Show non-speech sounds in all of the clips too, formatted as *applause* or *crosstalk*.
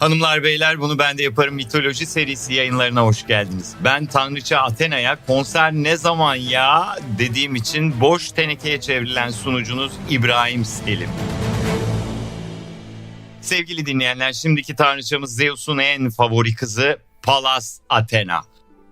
Hanımlar beyler bunu ben de yaparım mitoloji serisi yayınlarına hoş geldiniz. Ben Tanrıça Athena'ya konser ne zaman ya dediğim için boş tenekeye çevrilen sunucunuz İbrahim Selim. Sevgili dinleyenler şimdiki tanrıçamız Zeus'un en favori kızı Palas Athena.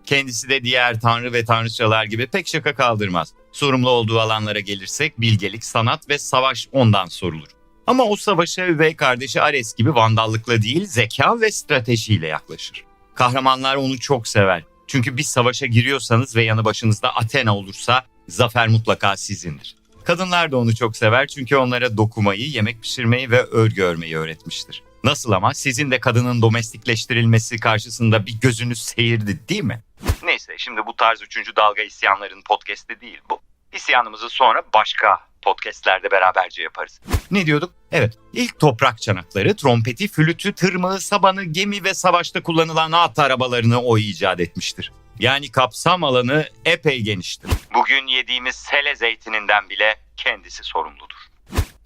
Kendisi de diğer tanrı ve tanrıçalar gibi pek şaka kaldırmaz. Sorumlu olduğu alanlara gelirsek bilgelik, sanat ve savaş ondan sorulur. Ama o savaşa üvey kardeşi Ares gibi vandallıkla değil zeka ve stratejiyle yaklaşır. Kahramanlar onu çok sever. Çünkü bir savaşa giriyorsanız ve yanı başınızda Athena olursa zafer mutlaka sizindir. Kadınlar da onu çok sever çünkü onlara dokumayı, yemek pişirmeyi ve örgü örmeyi öğretmiştir. Nasıl ama sizin de kadının domestikleştirilmesi karşısında bir gözünüz seyirdi değil mi? Neyse şimdi bu tarz 3. dalga isyanların podcast'i değil bu. İsyanımızı sonra başka podcastlerde beraberce yaparız. Ne diyorduk? Evet, ilk toprak çanakları, trompeti, flütü, tırmığı, sabanı, gemi ve savaşta kullanılan at arabalarını o icat etmiştir. Yani kapsam alanı epey geniştir. Bugün yediğimiz sele zeytininden bile kendisi sorumludur.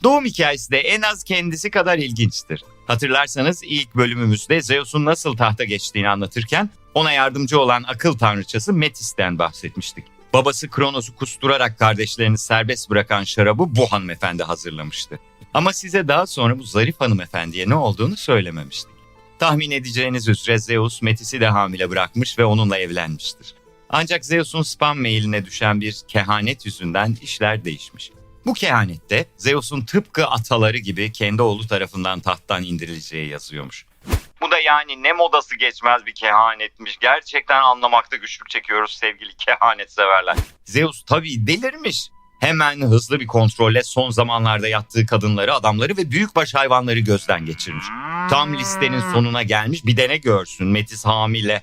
Doğum hikayesi de en az kendisi kadar ilginçtir. Hatırlarsanız ilk bölümümüzde Zeus'un nasıl tahta geçtiğini anlatırken ona yardımcı olan akıl tanrıçası Metis'ten bahsetmiştik. Babası Kronos'u kusturarak kardeşlerini serbest bırakan şarabı bu hanımefendi hazırlamıştı. Ama size daha sonra bu zarif hanımefendiye ne olduğunu söylememiştik. Tahmin edeceğiniz üzere Zeus Metis'i de hamile bırakmış ve onunla evlenmiştir. Ancak Zeus'un spam mailine düşen bir kehanet yüzünden işler değişmiş. Bu kehanette Zeus'un tıpkı ataları gibi kendi oğlu tarafından tahttan indirileceği yazıyormuş. Da yani ne modası geçmez bir kehanetmiş. Gerçekten anlamakta güçlük çekiyoruz sevgili *laughs* kehanet severler. Zeus tabii delirmiş. Hemen hızlı bir kontrolle son zamanlarda yattığı kadınları, adamları ve büyükbaş hayvanları gözden geçirmiş. Tam listenin sonuna gelmiş bir de ne görsün Metis hamile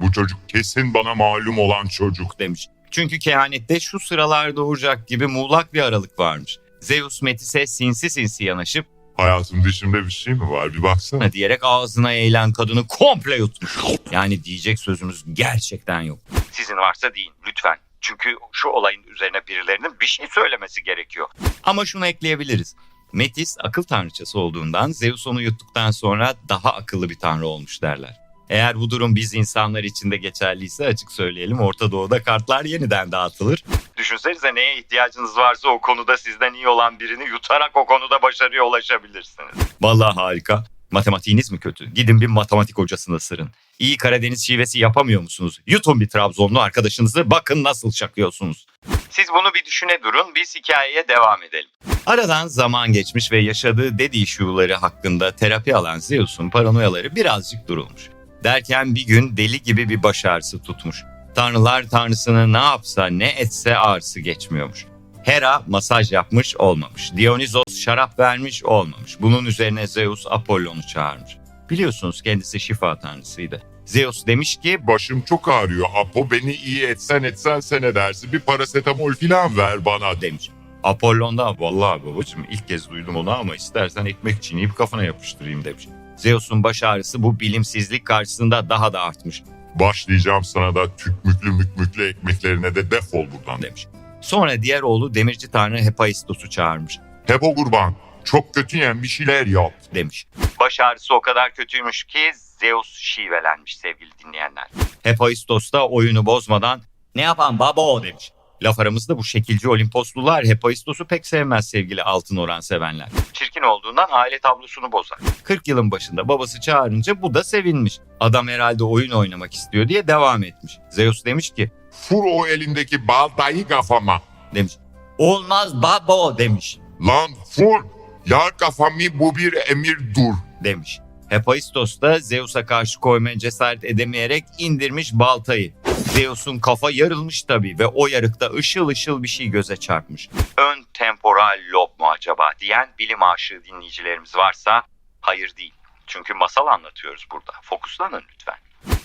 Bu çocuk kesin bana malum olan çocuk. demiş. Çünkü kehanette şu sıralar doğuracak gibi muğlak bir aralık varmış. Zeus Metis'e sinsi sinsi yanaşıp Hayatım dışımda bir şey mi var bir baksana. diyerek ağzına eğilen kadını komple yutmuş. Yani diyecek sözümüz gerçekten yok. Sizin varsa deyin lütfen. Çünkü şu olayın üzerine birilerinin bir şey söylemesi gerekiyor. Ama şunu ekleyebiliriz. Metis akıl tanrıçası olduğundan Zeus onu yuttuktan sonra daha akıllı bir tanrı olmuş derler. Eğer bu durum biz insanlar için de geçerliyse açık söyleyelim Orta Doğu'da kartlar yeniden dağıtılır. Düşünsenize neye ihtiyacınız varsa o konuda sizden iyi olan birini yutarak o konuda başarıya ulaşabilirsiniz. Vallahi harika. Matematiğiniz mi kötü? Gidin bir matematik hocasına sırın. İyi Karadeniz şivesi yapamıyor musunuz? Yutun bir Trabzonlu arkadaşınızı bakın nasıl şakıyorsunuz. Siz bunu bir düşüne durun biz hikayeye devam edelim. Aradan zaman geçmiş ve yaşadığı dedi issue'ları hakkında terapi alan Zeus'un paranoyaları birazcık durulmuş. Derken bir gün deli gibi bir baş ağrısı tutmuş. Tanrılar tanrısını ne yapsa ne etse ağrısı geçmiyormuş. Hera masaj yapmış olmamış. Dionysos şarap vermiş olmamış. Bunun üzerine Zeus Apollon'u çağırmış. Biliyorsunuz kendisi şifa tanrısıydı. Zeus demiş ki Başım çok ağrıyor. Apo beni iyi etsen etsen sen edersin. Bir parasetamol filan ver bana. demiş. Apollon da vallahi babacığım ilk kez duydum onu ama istersen ekmek çiğneyip kafana yapıştırayım demiş. Zeus'un baş ağrısı bu bilimsizlik karşısında daha da artmış Başlayacağım sana da tükmüklü mükmüklü ekmeklerine de defol buradan. demiş. Sonra diğer oğlu demirci tanrı Hephaistos'u çağırmış Hebo kurban. Çok kötüyen bir şeyler yap. demiş. Baş ağrısı o kadar kötüymüş ki Zeus şivelenmiş sevgili dinleyenler. Hephaistos da oyunu bozmadan ne yapan babo demiş. Laf aramızda bu şekilci Olimposlular Hephaistos'u pek sevmez sevgili altın oran sevenler. Çirkin olduğundan aile tablosunu bozar. 40 yılın başında babası çağırınca bu da sevinmiş. Adam herhalde oyun oynamak istiyor diye devam etmiş. Zeus demiş ki Fur o elindeki baltayı kafama. demiş. Olmaz babo demiş. Lan fur. Yar kafamı bu bir emir dur. demiş. Hephaistos da Zeus'a karşı koymaya cesaret edemeyerek indirmiş baltayı. Zeus'un kafa yarılmış tabii ve o yarıkta ışıl ışıl bir şey göze çarpmış. Ön temporal lob mu acaba diyen bilim aşığı dinleyicilerimiz varsa hayır değil. Çünkü masal anlatıyoruz burada. Fokuslanın lütfen.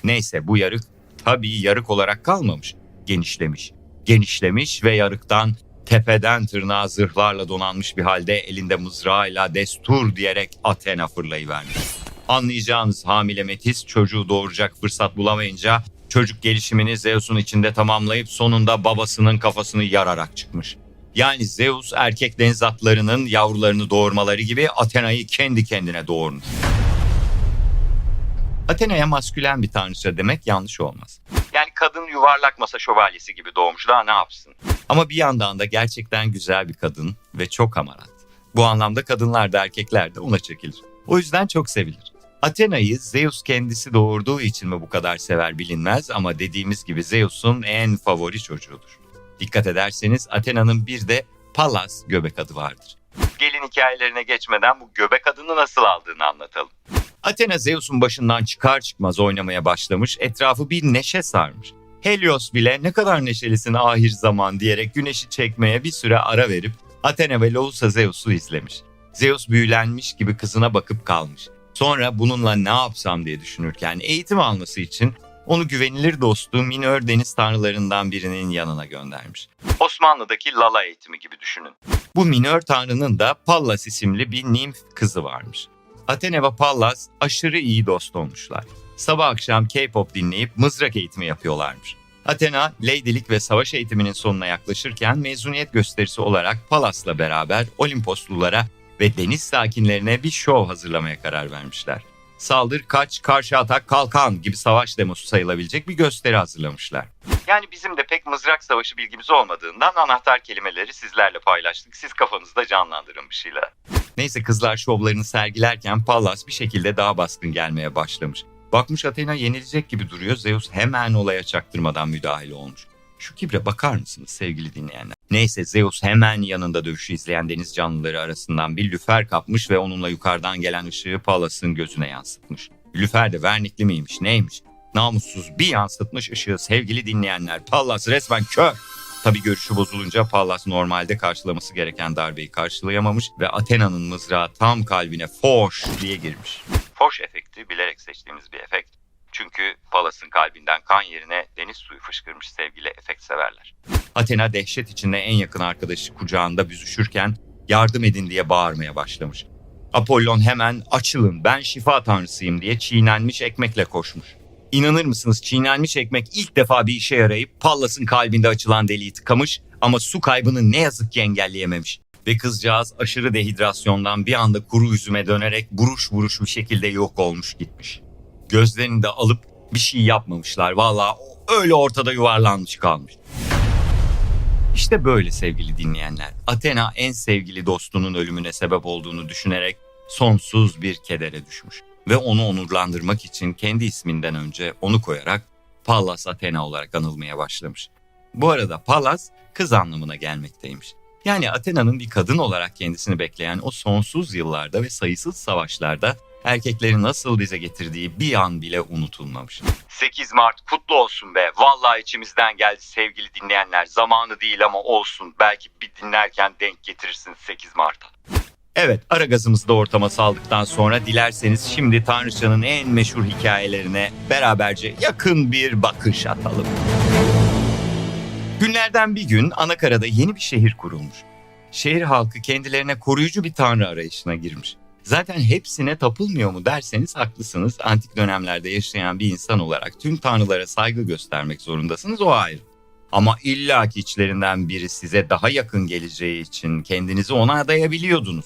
Neyse bu yarık tabii yarık olarak kalmamış. Genişlemiş. Genişlemiş ve yarıktan tepeden tırnağa zırhlarla donanmış bir halde elinde mızrağıyla destur diyerek Athena fırlayıvermiş. Anlayacağınız hamile Metis çocuğu doğuracak fırsat bulamayınca çocuk gelişimini Zeus'un içinde tamamlayıp sonunda babasının kafasını yararak çıkmış. Yani Zeus erkek deniz atlarının yavrularını doğurmaları gibi Athena'yı kendi kendine doğurmuş. Athena'ya maskülen bir tanrıça demek yanlış olmaz. Yani kadın yuvarlak masa şövalyesi gibi doğmuş daha ne yapsın? Ama bir yandan da gerçekten güzel bir kadın ve çok hamarat. Bu anlamda kadınlar da erkekler de ona çekilir. O yüzden çok sevilir. Athena'yı Zeus kendisi doğurduğu için mi bu kadar sever bilinmez ama dediğimiz gibi Zeus'un en favori çocuğudur. Dikkat ederseniz Athena'nın bir de Pallas göbek adı vardır. Gelin hikayelerine geçmeden bu göbek adını nasıl aldığını anlatalım. Athena Zeus'un başından çıkar çıkmaz oynamaya başlamış, etrafı bir neşe sarmış. Helios bile ne kadar neşelisin ahir zaman diyerek güneşi çekmeye bir süre ara verip Athena ve Lousa Zeus'u izlemiş. Zeus büyülenmiş gibi kızına bakıp kalmış. Sonra bununla ne yapsam diye düşünürken eğitim alması için onu güvenilir dostu minör deniz tanrılarından birinin yanına göndermiş. Osmanlı'daki Lala eğitimi gibi düşünün. Bu minör tanrının da Pallas isimli bir nimf kızı varmış. Athena ve Pallas aşırı iyi dost olmuşlar. Sabah akşam K-pop dinleyip mızrak eğitimi yapıyorlarmış. Athena, ladylik ve savaş eğitiminin sonuna yaklaşırken mezuniyet gösterisi olarak Pallas'la beraber Olimposlulara ve deniz sakinlerine bir şov hazırlamaya karar vermişler. Saldır, kaç, karşı atak, kalkan gibi savaş demosu sayılabilecek bir gösteri hazırlamışlar. Yani bizim de pek mızrak savaşı bilgimiz olmadığından anahtar kelimeleri sizlerle paylaştık. Siz kafanızda canlandırın bir şeyler. Neyse kızlar şovlarını sergilerken Pallas bir şekilde daha baskın gelmeye başlamış. Bakmış Athena yenilecek gibi duruyor. Zeus hemen olaya çaktırmadan müdahale olmuş. Şu kibre bakar mısınız sevgili dinleyenler? Neyse Zeus hemen yanında dövüşü izleyen deniz canlıları arasından bir lüfer kapmış ve onunla yukarıdan gelen ışığı Pallas'ın gözüne yansıtmış. Lüfer de vernikli miymiş neymiş? Namussuz bir yansıtmış ışığı sevgili dinleyenler. Pallas resmen kör. Tabi görüşü bozulunca Pallas normalde karşılaması gereken darbeyi karşılayamamış ve Athena'nın mızrağı tam kalbine foş diye girmiş. Foş efekti bilerek seçtiğimiz bir efekt. Çünkü Pallas'ın kalbinden kan yerine deniz suyu fışkırmış sevgili efekt severler. Athena dehşet içinde en yakın arkadaşı kucağında büzüşürken yardım edin diye bağırmaya başlamış. Apollon hemen açılın ben şifa tanrısıyım diye çiğnenmiş ekmekle koşmuş. İnanır mısınız çiğnenmiş ekmek ilk defa bir işe yarayıp Pallas'ın kalbinde açılan deliği tıkamış ama su kaybını ne yazık ki engelleyememiş. Ve kızcağız aşırı dehidrasyondan bir anda kuru üzüme dönerek buruş buruş bir şekilde yok olmuş gitmiş. Gözlerini de alıp bir şey yapmamışlar. Valla öyle ortada yuvarlanmış kalmış. İşte böyle sevgili dinleyenler. Athena en sevgili dostunun ölümüne sebep olduğunu düşünerek sonsuz bir kedere düşmüş. Ve onu onurlandırmak için kendi isminden önce onu koyarak Pallas Athena olarak anılmaya başlamış. Bu arada Pallas kız anlamına gelmekteymiş. Yani Athena'nın bir kadın olarak kendisini bekleyen o sonsuz yıllarda ve sayısız savaşlarda erkekleri nasıl dize getirdiği bir an bile unutulmamış. 8 Mart kutlu olsun be. Vallahi içimizden geldi sevgili dinleyenler. Zamanı değil ama olsun. Belki bir dinlerken denk getirirsin 8 Mart'a. Evet, ara gazımızı da ortama saldıktan sonra dilerseniz şimdi Tanrıçanın en meşhur hikayelerine beraberce yakın bir bakış atalım. Günlerden bir gün Anakara'da yeni bir şehir kurulmuş. Şehir halkı kendilerine koruyucu bir tanrı arayışına girmiş. Zaten hepsine tapılmıyor mu derseniz haklısınız. Antik dönemlerde yaşayan bir insan olarak tüm tanrılara saygı göstermek zorundasınız o ayrı. Ama illaki içlerinden biri size daha yakın geleceği için kendinizi ona adayabiliyordunuz.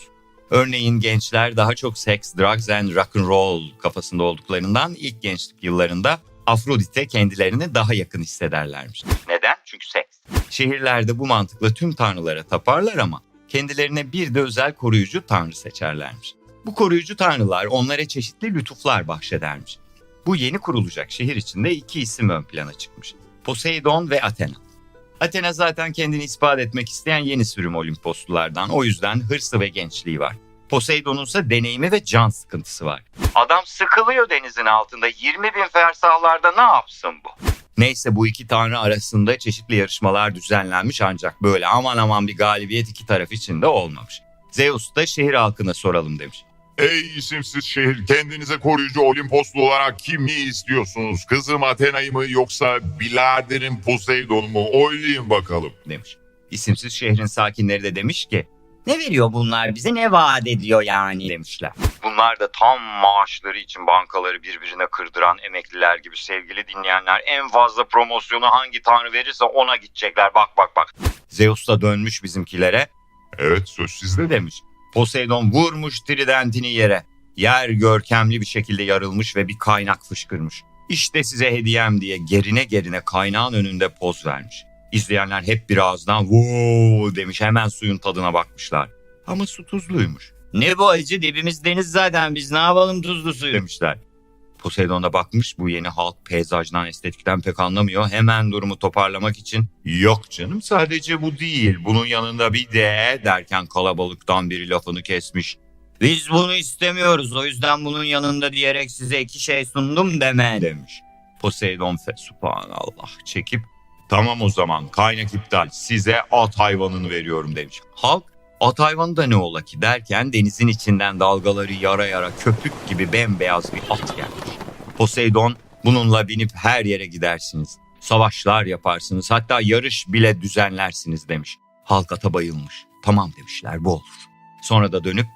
Örneğin gençler daha çok seks, drugs and rock and roll kafasında olduklarından ilk gençlik yıllarında Afrodite kendilerini daha yakın hissederlermiş. Neden? Çünkü seks. Şehirlerde bu mantıkla tüm tanrılara taparlar ama kendilerine bir de özel koruyucu tanrı seçerlermiş. Bu koruyucu tanrılar onlara çeşitli lütuflar bahşedermiş. Bu yeni kurulacak şehir içinde iki isim ön plana çıkmış. Poseidon ve Athena. Athena zaten kendini ispat etmek isteyen yeni sürüm Olimposlulardan. O yüzden hırsı ve gençliği var. Poseidon'un ise deneyimi ve can sıkıntısı var. Adam sıkılıyor denizin altında. 20 bin fersahlarda ne yapsın bu? Neyse bu iki tanrı arasında çeşitli yarışmalar düzenlenmiş ancak böyle aman aman bir galibiyet iki taraf için de olmamış. Zeus da şehir halkına soralım demiş. Ey isimsiz şehir kendinize koruyucu Olimposlu olarak kimi istiyorsunuz? Kızım Athena'yı mı yoksa biraderim Poseidon'u mu? Oylayın bakalım. demiş. İsimsiz şehrin sakinleri de demiş ki Ne veriyor bunlar bize ne vaat ediyor yani? demişler. Bunlar da tam maaşları için bankaları birbirine kırdıran emekliler gibi sevgili dinleyenler en fazla promosyonu hangi tanrı verirse ona gidecekler bak bak bak. Zeus da dönmüş bizimkilere Evet söz sizde. demiş. Poseidon vurmuş tridentini yere. yer görkemli bir şekilde yarılmış ve bir kaynak fışkırmış. İşte size hediyem diye gerine gerine kaynağın önünde poz vermiş. İzleyenler hep bir ağızdan wow demiş hemen suyun tadına bakmışlar. Ama su tuzluymuş Ne bu acı dibimiz deniz zaten biz ne yapalım tuzlu suyu. demişler. Poseidon da bakmış bu yeni halk peyzajdan estetikten pek anlamıyor. Hemen durumu toparlamak için yok canım sadece bu değil bunun yanında bir de derken kalabalıktan biri lafını kesmiş. Biz bunu istemiyoruz o yüzden bunun yanında diyerek size iki şey sundum deme. demiş. Poseidon fe subhanallah çekip tamam o zaman kaynak iptal size at hayvanını veriyorum demiş. Halk at hayvanı ne ola ki derken denizin içinden dalgaları yara yara köpük gibi bembeyaz bir at gelmiş. Poseidon bununla binip her yere gidersiniz. Savaşlar yaparsınız hatta yarış bile düzenlersiniz demiş. Halk ata bayılmış. Tamam demişler bu olur. Sonra da dönüp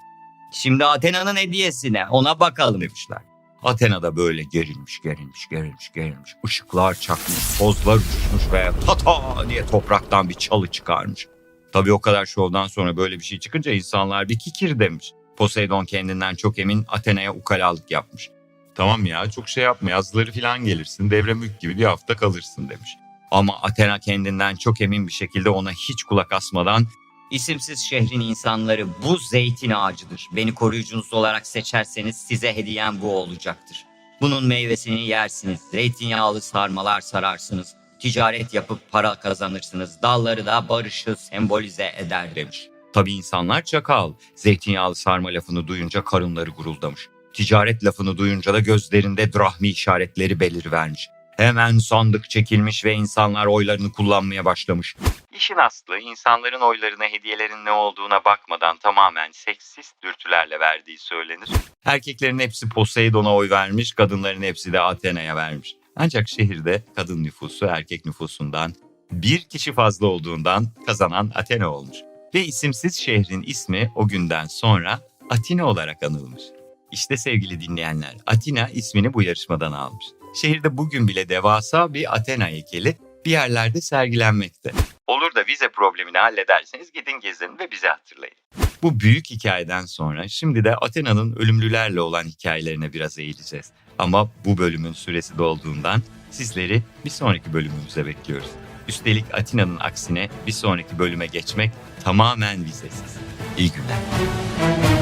Şimdi Athena'nın hediyesine ona bakalım. demişler. Athena da böyle gerilmiş, gerilmiş, gerilmiş, gerilmiş. Işıklar çakmış, tozlar uçuşmuş ve tata diye topraktan bir çalı çıkarmış. Tabii o kadar şovdan sonra böyle bir şey çıkınca insanlar bir kikir demiş. Poseidon kendinden çok emin Athena'ya ukalalık yapmış. Tamam ya çok şey yapma yazları falan gelirsin devre mülk gibi bir hafta kalırsın demiş. Ama Athena kendinden çok emin bir şekilde ona hiç kulak asmadan İsimsiz şehrin insanları bu zeytin ağacıdır. Beni koruyucunuz olarak seçerseniz size hediyem bu olacaktır. Bunun meyvesini yersiniz. Zeytinyağlı sarmalar sararsınız. Ticaret yapıp para kazanırsınız. Dalları da barışı sembolize eder demiş. Tabii insanlar çakal. Zeytinyağlı sarma lafını duyunca karınları guruldamış. Ticaret lafını duyunca da gözlerinde drahmi işaretleri belirivermiş. Hemen sandık çekilmiş ve insanlar oylarını kullanmaya başlamış. İşin aslı insanların oylarına hediyelerin ne olduğuna bakmadan tamamen seksist dürtülerle verdiği söylenir. Erkeklerin hepsi Poseidon'a oy vermiş, kadınların hepsi de Athena'ya vermiş. Ancak şehirde kadın nüfusu erkek nüfusundan bir kişi fazla olduğundan kazanan Athena olmuş. Ve isimsiz şehrin ismi o günden sonra Atina olarak anılmış. İşte sevgili dinleyenler, Atina ismini bu yarışmadan almış. Şehirde bugün bile devasa bir Athena heykeli bir yerlerde sergilenmekte. Olur da vize problemini hallederseniz gidin gezin ve bize hatırlayın. Bu büyük hikayeden sonra şimdi de Athena'nın ölümlülerle olan hikayelerine biraz eğileceğiz. Ama bu bölümün süresi dolduğundan sizleri bir sonraki bölümümüze bekliyoruz. Üstelik Atina'nın aksine bir sonraki bölüme geçmek tamamen vizesiz. İyi günler.